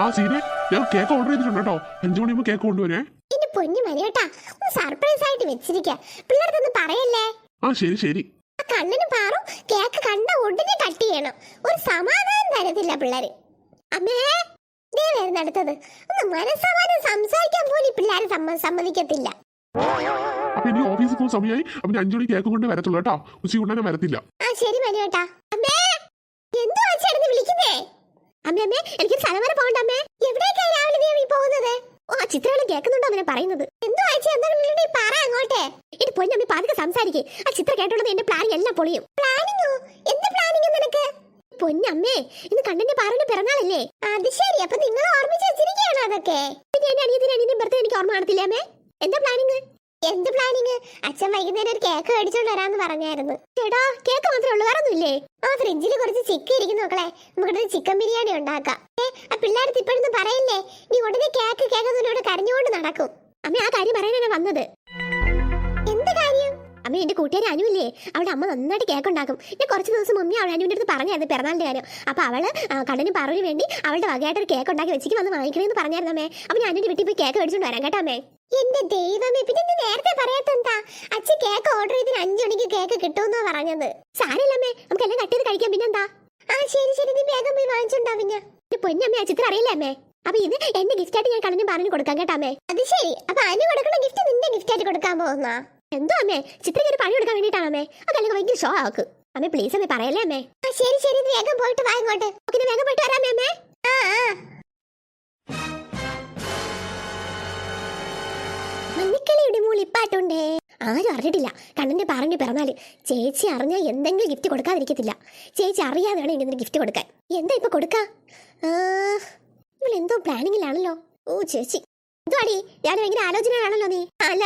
ആ സീനെ ഞാൻ cake order ചെയ്തിട്ടുണ്ട് കേട്ടോ. അഞ്ചു മണിയാകുമ്പോൾ കേക്ക് കൊണ്ടുവരേ എന്റെ പൊന്നു മരിയേട്ടാ ഒന്ന് സർപ്രൈസ് ആയിട്ട് വെച്ചിരിക്ക. പിള്ളേർക്കൊന്നും പറയല്ലേ? ആ ശരി ശരി. ആ കണ്ണിന് പാറും കേക്ക് കണ്ട ഉടനെ കട്ട് ചെയ്യണം. ഒരു സമാധാനം തരത്തില്ല പിള്ളേര്. അമ്മേ ദേ വരുന്ന അടുത്തത്. ഒന്ന് മനസ്സമാനം സംസാരിക്കാൻ പോലും പിള്ളേരെ സമ്മ സമ്മതിക്കത്തില്ല. അപ്പൊ ഇനി ഓഫീസിൽ പോകുന്ന സമയമായി അപ്പൊ അഞ്ചു മണി കേക്ക് കൊണ്ട് വരത്തുള്ളൂ കേട്ടോ. കൊണ്ടുതന്നെ വരത്തില്ല. ആ ശരി മരിയോട്ടാ അമ്മേ എന്തു ചേട്ടന് വിളിക്കുന്നേ? അമ്മേ അമ്മേ എനിക്ക് സ്ഥലം വരെ പോകണ്ട അമ്മേ. എവിടേക്കായി രാവിലെ നീ ഈ പോകുന്നത്? ഓ ആ ചിത്രകളും കേൾക്കുന്നുണ്ടോ അവനെ പറയുന്നത്? എന്തോ അയച്ച എന്താ പറ അങ്ങോട്ടെ. എന്റെ പൊന്നമ്മ പാതിക്ക് സംസാരിക്കേ. ആ ചിത്ര കേട്ടോണ്ടത് എന്റെ പ്ലാനിങ് എല്ലാം പൊളിയും. പ്ലാനിങ്ങോ എന്ത് പ്ലാനിങ് നിനക്ക്? പൊന്നമ്മേ ഇന്ന് കണ്ണന്റെ പാറന്റെ പിറന്നാളല്ലേ? അത് ശരി അപ്പൊ നിങ്ങൾ ഓർമ്മിച്ച് വെച്ചിരിക്കുകയാണോ അതൊക്കെ? പിന്നെ എന്റെ അനിയത്തിന് അനിയന്റെ ബർത്ത്ഡേ എനിക്ക് ഓർമ്മ കാണത്തില്ലേ അമ്മേ? എന്താ പ്ലാനിങ് എന്ത് പ്ലാനിങ് അച്ഛൻ വൈകുന്നേരം ഒരു കേക്ക് മേടിച്ചോണ്ട് വരാന്ന് പറഞ്ഞായിരുന്നു. ചേട്ടാ കേക്ക് മാത്രമേ ഉള്ളൂ വേറെ ഒന്നുമില്ലേ ആ ഫ്രിഡ്ജിൽ കുറച്ച് ചിക്കൻ ഇരിക്കുന്നു നോക്കളെ നമുക്കൊരു ചിക്കൻ ബിരിയാണി ഉണ്ടാക്കാം. ഏ ആ പിള്ളേരത്ത് ഇപ്പോഴൊന്നും പറയില്ലേ? നീ ഉടനെ കേക്ക് കേക്കുന്നതിനോട് കരഞ്ഞുകൊണ്ട് നടക്കും. അമ്മ ആ കാര്യം പറയാനാണ് വന്നത്. എന്ത് കാര്യം? അമ്മ എന്റെ കൂട്ടുകാരി അനുവില്ലേ? അവളുടെ അമ്മ നന്നായിട്ട് കേക്ക് ഉണ്ടാക്കും. ഞാൻ കുറച്ച് ദിവസം മുന്നേ അവൾ അനുവിന്റെ അടുത്ത് പറഞ്ഞായിരുന്നു പിറന്നാളിന്റെ കാര്യം. അപ്പൊ അവൾ കണ്ണിന് കണ്ണന് പറഞ്ഞു വേണ്ടി അവളുടെ വകയായിട്ട് ഒരു കേക്ക് ഉണ്ടാക്കി വെച്ചിട്ട് വന്ന് വാങ്ങിക്കണമെന്ന് പറഞ്ഞായിരുന്നു അമ്മേ. അപ്പൊ ഞാൻ അനുവിന്റെ വീട്ടിൽ പോയി കേക്ക് മേടിച്ചോണ്ട് വരാം കേട്ടോ അമ്മേ. എന്റെ ദൈവമേ പിന്നെ നീ നേരത്തെ പറയാത്തെന്താ? അച്ഛൻ കേക്ക് ഓർഡർ ചെയ്തിന് അഞ്ചു മണിക്ക് കേക്ക് കിട്ടുമെന്നാ പറഞ്ഞത്. സാരമില്ലമ്മേ നമുക്ക് എല്ലാം കട്ട് ചെയ്ത് കഴിക്കാം പിന്നെന്താ? ആ ശരി ശരി നീ വേഗം പോയി വാങ്ങിച്ചോണ്ടാ പിന്നെ. എന്റെ പൊന്നമ്മേ ആ ചിത്രം അറിയില്ലേ അമ്മേ അപ്പൊ ഇത് എന്റെ ഗിഫ്റ്റ് ആയിട്ട് ഞാൻ കളഞ്ഞു പറഞ്ഞു കൊടുക്കാം അമ്മേ. അത് ശരി. അപ്പൊ അനു കൊടുക്കുന്ന ഗിഫ്റ്റ് നിന്റെ ഗിഫ്റ്റ് ആയിട്ട് കൊടുക്കാൻ പോകുന്നാ എന്തോ അമ്മേ? ചിത്രയ്ക്ക് ഒരു പണി കൊടുക്കാൻ വേണ്ടിട്ടാണോ അമ്മേ? അതല്ലെങ്കിൽ ഭയങ്കര ഷോ ആക്ക് അമ്മേ പ്ലീസ് അമ്മേ പറയല്ലേ അമ്മേ? ആ ശരി ശരി വേഗം പോയിട്ട് വാ ഇങ്ങോട്ട്. ഓക്കെ വേഗം പോയിട്ട് വരാമേ അമ്മേ. ആ ആ. മഞ്ഞക്കളിയുടെ മൂളിപ്പാട്ടുണ്ടേ ആരും അറിഞ്ഞിട്ടില്ല. കണ്ണന്റെ പറഞ്ഞു പിറന്നാൽ. ചേച്ചി അറിഞ്ഞാൽ എന്തെങ്കിലും ഗിഫ്റ്റ് കൊടുക്കാതിരിക്കത്തില്ല. ചേച്ചി അറിയാതെ വേണം ഇങ്ങനെ ഗിഫ്റ്റ് കൊടുക്കാൻ. എന്താ ഇപ്പൊ കൊടുക്കാ? ഇവൾ എന്തോ പ്ലാനിങ്ങിലാണല്ലോ. ഓ ചേച്ചി. എന്തുവാടി? ഞാൻ ഭയങ്കര ആലോചനയാണല്ലോ നീ. അല്ല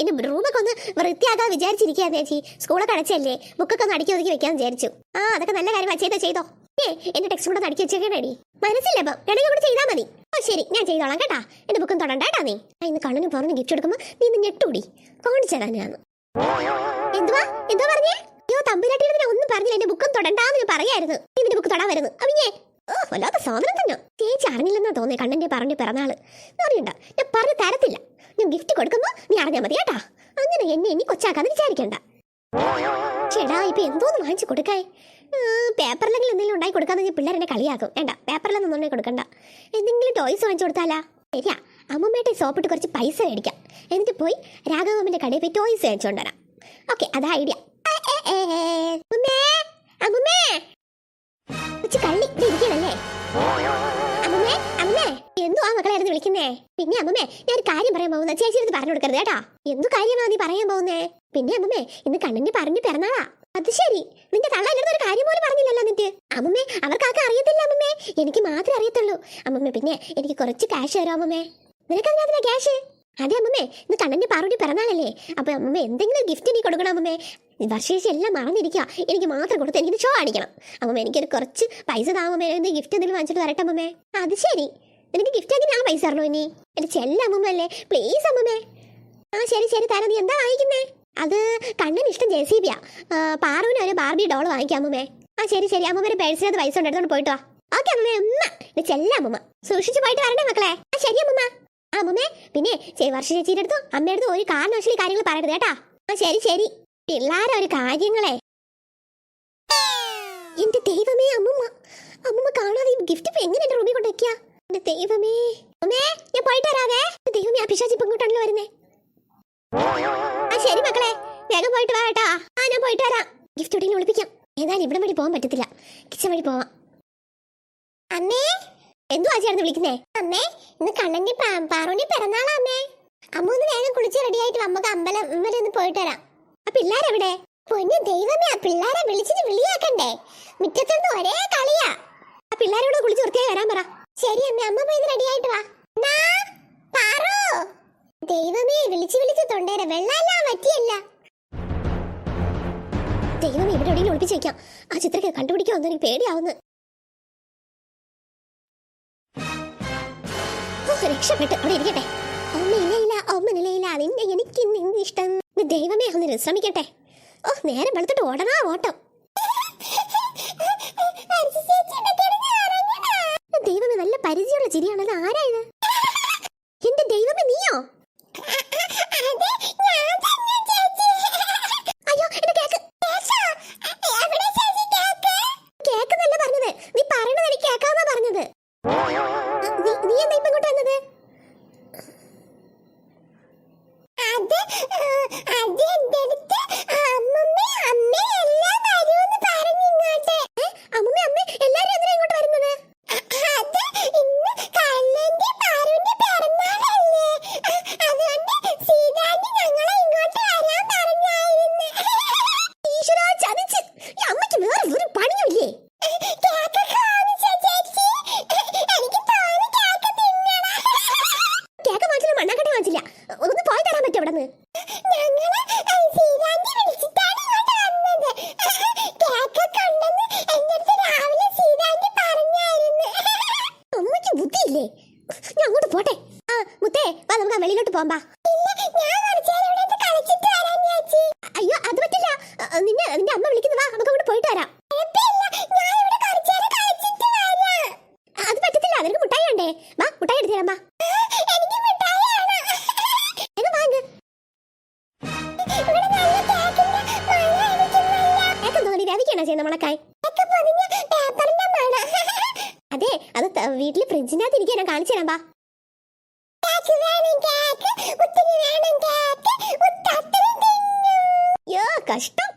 എന്റെ റൂമൊക്കെ ഒന്ന് വൃത്തിയാക്കാൻ വിചാരിച്ചിരിക്കാ ചേച്ചി. സ്കൂളൊക്കെ അടച്ചല്ലേ ബുക്കൊക്കെ ഒന്ന് അടുക്കി ഒതുക്കി വെക്കാൻ വിചാരിച്ചു. ആ അതൊക്കെ നല്ല കാര്യമാണ് ചെയ്തോ ചെയ്തോ. ഏ എന്റെ ടെക്സ്റ്റ് കൂടെ അടുക്കി വെച്ചേക്കണേടി മനസ്സില്ല അപ്പം വേണമെങ്കിൽ ചെയ്താൽ മതി. ഓ ശരി. ഞാൻ ചെയ്തോളാം കേട്ടാ. എന്റെ ബുക്കും തൊടണ്ട കേട്ടാ നീ. ആ, ഇന്ന് കണ്ണിന് പറഞ്ഞ് ഗിഫ്റ്റ് എടുക്കുമ്പോ നീ ഇന്ന് ഞെട്ടൂടി കാണിച്ചു ഞാൻ എന്തുവാ? എന്തോ പറഞ്ഞേ? അയ്യോ തമ്പുരാട്ടിയുടെ ഒന്നും പറഞ്ഞില്ല. എന്റെ ബുക്കും തൊടണ്ടാന്ന് ഞാൻ പറയായിരുന്നു. നീ നിന്റെ ബുക്ക് തൊടാൻ വരുന്നു. അവിഞ്ഞേ ഓ വല്ലാത്ത സാധനം തന്നെ. ചേച്ചി അറിഞ്ഞില്ലെന്നാ തോന്നേ കണ്ണന്റെ പറഞ്ഞ പിറന്നാൾ. അറിയണ്ട. ഞാൻ പറഞ്ഞു തരത്തില്ല. ഞാൻ ഗിഫ്റ്റ് കൊടുക്കുമ്പോ നീ അറിഞ്ഞാ മതി കേട്ടാ. അങ്ങനെ എന്നെ ഇനി കൊച്ചാക്കാന്ന് വിചാരിക്കണ്ട. ചേടാ ഇപ്പൊ എന്തോന്ന് വാങ്ങിച്ചു കൊടുക്കായി പേപ്പറിലെങ്കിലും എന്തെങ്കിലും ഉണ്ടാക്കി കൊടുക്കാന്ന് ഞാൻ പിള്ളേരെ കളിയാക്കും. വേണ്ട പേപ്പറിലൊന്നും ഉണ്ടായി കൊടുക്കണ്ട. എന്തെങ്കിലും ടോയ്സ് വാങ്ങിച്ചു കൊടുത്താലാ? ശരിയാ അമ്മമ്മയുടെ സോപ്പിട്ട് കുറച്ച് പൈസ മേടിക്കാം. എന്നിട്ട് പോയി രാഘവമ്മന്റെ കടയിൽ പോയി ടോയ്സ് വാങ്ങിച്ചോണ്ട് വരാം. ഓക്കെ അതാ ഐഡിയ എന്തോ ആ മക്കളായിരുന്നു വിളിക്കുന്നേ? പിന്നെ അമ്മേ ഞാൻ ഒരു കാര്യം പറയാൻ പോകുന്ന. ചേച്ചി എടുത്ത് പറഞ്ഞു കൊടുക്കരുത് കേട്ടോ. എന്തു കാര്യമാണ് നീ പറയാൻ പോകുന്നേ? പിന്നെ അമ്മേ ഇന്ന് കണ്ണിന് പറഞ്ഞു പിറന്നാളാ. അത് ശരി. നിന്റെ തള്ള എന്റെ ഒരു കാര്യം പോലും പറഞ്ഞില്ലല്ലോ നിന്റെ. അമ്മമ്മേ അവർക്കാർക്കും അറിയത്തില്ല അമ്മമ്മേ. എനിക്ക് മാത്രമേ അറിയത്തുള്ളൂ. അമ്മമ്മേ പിന്നെ എനിക്ക് കുറച്ച് ക്യാഷ് തരാം അമ്മമ്മേ? നിനക്കതിനകത്തിനാ ക്യാഷ് അതെ അമ്മമ്മേ ഇന്ന് കണ്ണന്റെ പാറുടി പിറന്നാളല്ലേ. അപ്പൊ അമ്മമ്മേ എന്തെങ്കിലും ഗിഫ്റ്റ് എനിക്ക് കൊടുക്കണം അമ്മമ്മേ. വർഷേഷം എല്ലാം മറന്നിരിക്കുക എനിക്ക് മാത്രം കൊടുത്ത് എനിക്ക് ഷോ കാണിക്കണം. അമ്മേ എനിക്കൊരു കുറച്ച് പൈസ താമമ്മേ എന്ത് ഗിഫ്റ്റ് എന്തെങ്കിലും വാങ്ങിച്ചിട്ട് വരട്ടെ അമ്മമ്മേ. അത് ശരി. നിനക്ക് ഗിഫ്റ്റ് ആക്കി ഞാൻ പൈസ തരണോ ഇനി? എന്റെ ചെല്ല അമ്മമ്മല്ലേ പ്ലീസ് അമ്മമ്മേ. ആ ശരി ശരി തരാം. നീ എന്താ വാങ്ങിക്കുന്നേ? അത് കണ്ണിന് ഇഷ്ടം ജെ സി ബിയാ പാറുവിന് ഒരു ബാർബി ഡോൾ വാങ്ങിക്കാം അമ്മേ ആ ശരി ശരി. അമ്മമ്മയുടെ പേഴ്സിനകത്ത് പൈസ ഉണ്ട്. പോയിട്ട് വാ. ഓക്കെ അമ്മമ്മേ ഉമ്മ. ഇത് ചെല്ല അമ്മമ്മ സൂക്ഷിച്ചു പോയിട്ട് വരണേ മക്കളെ. ആ ശരി അമ്മമ്മ ആ അമ്മമ്മേ പിന്നെ വർഷ ചേച്ചിയുടെ അടുത്തും അമ്മയുടെ അടുത്തും ഒരു കാരണവശാലും കാര്യങ്ങൾ പറയരുത് കേട്ടാ. ആ ശരി ശരി. പിള്ളേരെ ഒരു കാര്യങ്ങളെ? എന്റെ ദൈവമേ അമ്മമ്മ അമ്മമ്മ കാണാതെ ഗിഫ്റ്റ് എങ്ങനെ എന്റെ റൂമിൽ കൊണ്ട് വെക്കുക എന്റെ ദൈവമേ. അമ്മേ ഞാൻ പോയിട്ട് വരാവേ. ദൈവമേ ആ പിശാചി ഇപ്പൊ ഇങ്ങോട്ടാണല്ലോ വരുന്നേ. ശരി മക്കളെ. വേഗം പോയിട്ട് വാ ആ ഞാൻ പോയിട്ട് വരാം. ഗിഫ്റ്റ് എവിടെയെങ്കിലും ഒളിപ്പിക്കാം ഏതായാലും ഇവിടെ വഴി പോകാൻ പറ്റത്തില്ല. കിച്ചൺ വഴി പോവാം. അമ്മേ എന്തു ആചാർന്ന് വിളിക്കുന്നേ? അമ്മേ ഇന്ന് കണ്ണന്റെ പാറോണി പിറന്നാളാ അമ്മേ. അമ്മ ഒന്ന് വേഗം കുളിച്ച് റെഡിയായിട്ട് അമ്മയ്ക്ക് അമ്പലം വരെ ഒന്ന് പോയിട്ട് വരാം. ആ പിള്ളേരെവിടെ? പൊന്നു ദൈവമേ ആ പിള്ളേരെ വിളിച്ചിട്ട് വിളിയാക്കണ്ടേ? മുറ്റത്തുനിന്ന് ഒരേ കളിയാ. ആ പിള്ളേരോട് കുളിച്ച് വൃത്തിയായി വരാൻ പറ. ശരി അമ്മ അമ്മ പോയി റെഡിയായിട്ട് വാ. പാറു. ദൈവമേ വിളിച്ചു വിളിച്ചു തൊണ്ടേരെ വെള്ളമല്ല പറ്റിയല്ല ദൈവമേ ഇവിടെ ഒളിപ്പിച്ചു ഒളിപ്പിച്ച് വെക്കാം. ആ ചിത്രക്ക് കണ്ടുപിടിക്കാൻ ഒന്നും പേടിയാവുന്നു. രക്ഷപ്പെട്ട്. അവിടെ ഇരിക്കട്ടെ. അമ്മ ഇലയില്ല അമ്മ നിലയില്ല നിന്നെ എനിക്ക് നിന്നെ ഇഷ്ടം. ദൈവമേ ഒന്ന് ശ്രമിക്കട്ടെ. ഓ നേരെ വെളുത്തിട്ട് ഓടണ ഓട്ടം? ദൈവമേ നല്ല പരിചയമുള്ള ചിരിയാണല്ലോ. ആരായത് പോകാം അയ്യോ അത് പറ്റില്ല. നിന്നെ നിന്റെ അമ്മ വിളിക്കുന്നതാ നമുക്ക് അവിടെ പോയിട്ട് വരാം. അത് പറ്റത്തില്ല നിനക്ക് മുട്ടായി വേണ്ടേ? വാ മുട്ടായി എടുത്തു തരാം വാ. അതെ അത് വീട്ടിൽ ഫ്രിഡ്ജിനകത്ത് ഇരിക്കാനാ കാണിച്ചു തരാം వేణం కేక్ ఉత్తిని వేణం కేక్ ఉత్త అత్తని తిన్ను యో కష్టం